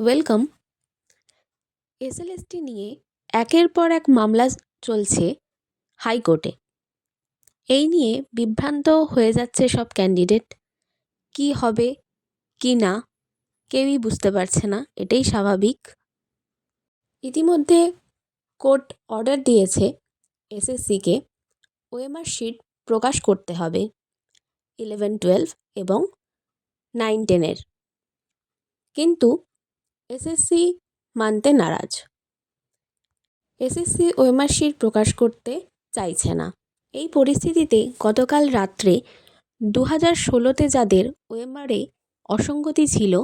Welcome SLST নিয়ে একের পর এক মামলা চলছে হাইকোর্টে। এই নিয়ে বিভ্রান্ত হয়ে যাচ্ছে সব ক্যান্ডিডেট কী হবে, কি না, কেউই বুঝতে পারছে না, এটাই স্বাভাবিক। ইতিমধ্যে কোর্ট অর্ডার দিয়েছে এসএসসিকে ওএমআর শিট প্রকাশ করতে হবে। ইলেভেন টুয়েলভ এবং নাইন টেনের কিন্তু এসএসসি মানতে নারাজ। এসএসসি ওএমআর শিট প্রকাশ করতে চাইছে না। এই পরিস্থিতিতে গতকাল রাত্রে দু হাজার ষোলোতে যাদের ওএমআরে অসঙ্গতি ছিল,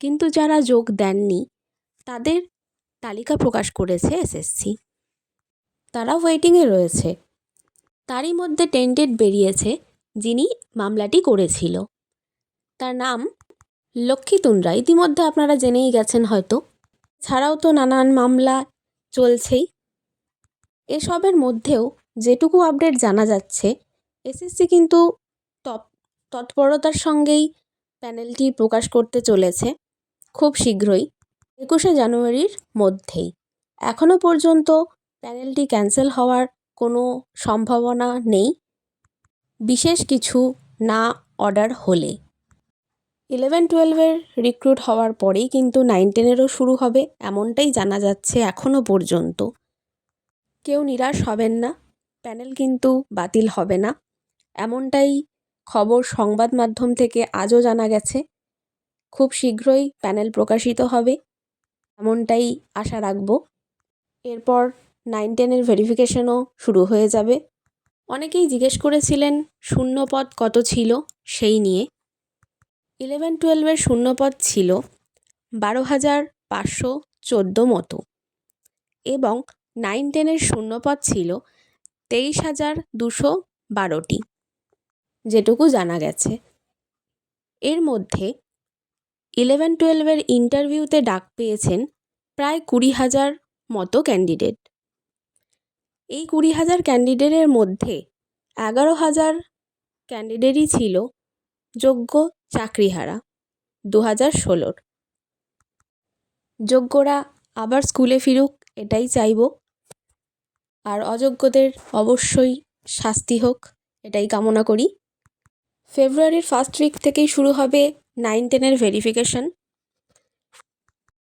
কিন্তু যারা যোগ দেননি, তাদের তালিকা প্রকাশ করেছে এসএসসি তারা ওয়েটিংয়ে রয়েছে। তারই মধ্যে টেন্টেড বেরিয়েছে যিনি মামলাটি করেছিল। তার নাম লক্ষ্মী ইতিমধ্যে আপনারা জেনেই গেছেন হয়তো। ছাড়াও তো নানান মামলা চলছেই। এসবের মধ্যেও যেটুকু আপডেট জানা যাচ্ছে, এসএসসি কিন্তু তৎ, তৎপরতার সঙ্গেই প্যানেলটি প্রকাশ করতে চলেছে খুব শীঘ্রই, একুশে জানুয়ারির মধ্যেই। এখনও পর্যন্ত প্যানেলটি ক্যান্সেল হওয়ার কোনো সম্ভাবনা নেই, বিশেষ কিছু না অর্ডার হলে। ইলেভেন টুয়েলভের রিক্রুট হওয়ার পরেই কিন্তু নাইন টেনেরও শুরু হবে, এমনটাই জানা যাচ্ছে এখনও পর্যন্ত। কেউ নিরাশ হবেন না, প্যানেল কিন্তু বাতিল হবে না। এমনটাই খবর সংবাদ মাধ্যম থেকে আজও জানা গেছে। খুব শীঘ্রই প্যানেল প্রকাশিত হবে, এমনটাই আশা রাখব। এরপর নাইন টেনের ভেরিফিকেশনও শুরু হয়ে যাবে। অনেকেই জিজ্ঞেস করেছিলেন শূন্যপদ কত ছিল সেই নিয়ে। ইলেভেন টুয়েলভের শূন্যপদ ছিল বারো হাজার পাঁচশো চোদ্দ মতো এবং নাইন টেনের শূন্যপদ ছিল তেইশ হাজার দুশো বারোটি, যেটুকু জানা গেছে। এর মধ্যে ইলেভেন টুয়েলভের ইন্টারভিউতে ডাক পেয়েছেন প্রায় কুড়ি হাজার মতো ক্যান্ডিডেট। এই কুড়ি হাজার ক্যান্ডিডেটের মধ্যে এগারো হাজার ক্যান্ডিডেটই ছিল যোগ্য চাকরিহারা দু হাজার ষোলোর। যোগ্যরা আবার স্কুলে ফিরুক, এটাই চাইব। আর অযোগ্যদের অবশ্যই শাস্তি হোক, এটাই কামনা করি। ফেব্রুয়ারির ফার্স্ট উইক থেকেই শুরু হবে নাইন টেনের ভেরিফিকেশন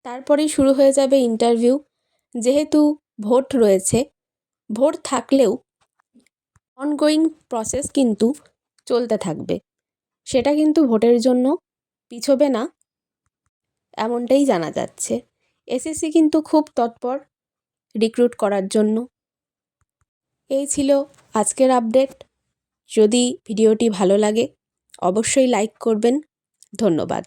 তারপরেই শুরু হয়ে যাবে ইন্টারভিউ যেহেতু ভোট রয়েছে, ভোট থাকলেও অনগোয়িং প্রসেস কিন্তু চলতে থাকবে। সেটা কিন্তু ভোটের জন্য পিছবে না। এমনটাই জানা যাচ্ছে। এসএসসি কিন্তু খুব তৎপর রিক্রুট করার জন্য। এই ছিল আজকের আপডেট যদি ভিডিওটি ভালো লাগে, অবশ্যই লাইক করবেন। ধন্যবাদ।